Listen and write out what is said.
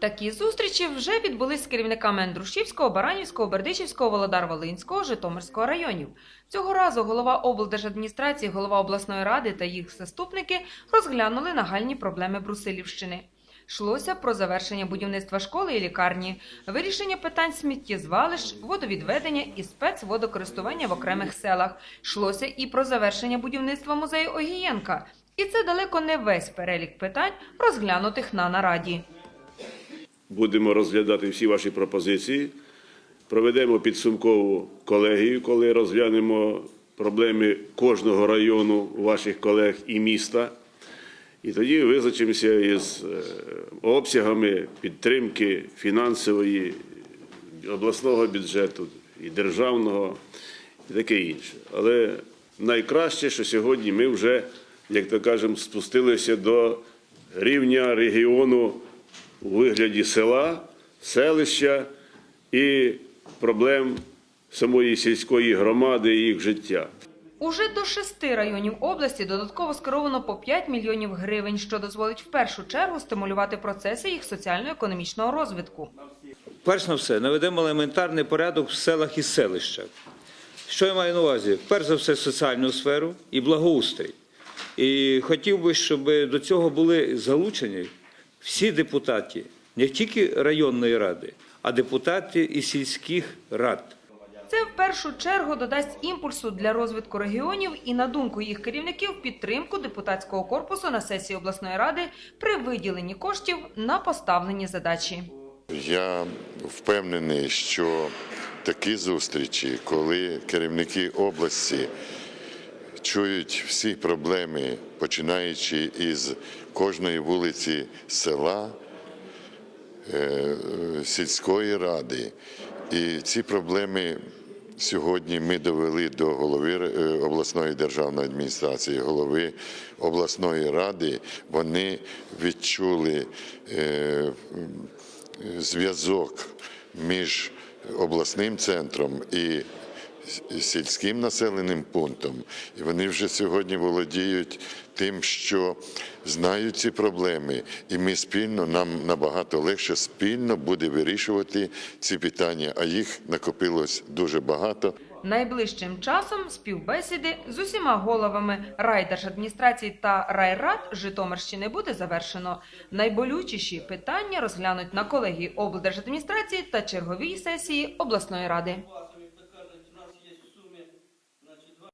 Такі зустрічі вже відбулись з керівниками Андрушівського, Баранівського, Бердичівського, Володар-Волинського, Житомирського районів. Цього разу голова облдержадміністрації, голова обласної ради та їх заступники розглянули нагальні проблеми Брусилівщини. Йшлося про завершення будівництва школи і лікарні, вирішення питань сміттєзвалищ, водовідведення і спецводокористування в окремих селах. Йшлося і про завершення будівництва музею Огієнка. І це далеко не весь перелік питань, розглянутих на нараді. Будемо розглядати всі ваші пропозиції. Проведемо підсумкову колегію, коли розглянемо проблеми кожного району ваших колег і міста. І тоді визначимося із е, обсягами підтримки фінансової обласного бюджету і державного, і таке інше. Але найкраще, що сьогодні ми вже, як то кажемо, спустилися до рівня регіону у вигляді села, селища і проблем самої сільської громади і їх життя. Уже до шести районів області додатково скеровано по 5 мільйонів гривень, що дозволить в першу чергу стимулювати процеси їх соціально-економічного розвитку. Перш на все, наведемо елементарний порядок в селах і селищах. Що я маю на увазі? Перш за все, соціальну сферу і благоустрій. І хотів би, щоб до цього були залучені всі депутати, не тільки районної ради, а депутати і сільських рад. Це в першу чергу додасть імпульсу для розвитку регіонів і, на думку їх керівників, підтримку депутатського корпусу на сесії обласної ради при виділенні коштів на поставлені задачі. Я впевнений, що такі зустрічі, коли керівники області чують всі проблеми, починаючи із кожної вулиці села, е, сільської ради, і ці проблеми. Сьогодні ми довели до голови е, обласної державної адміністрації, голови обласної ради. Вони відчули е, зв'язок між обласним центром і сільським населеним пунктом. І вони вже сьогодні володіють тим, що знають ці проблеми, і ми спільно нам набагато легше спільно буде вирішувати ці питання, а їх накопилось дуже багато. Найближчим часом співбесіди з усіма головами райдержадміністрації та райрад Житомирщини буде завершено. Найболючіші питання розглянуть на колегії облдержадміністрації та черговій сесії обласної ради.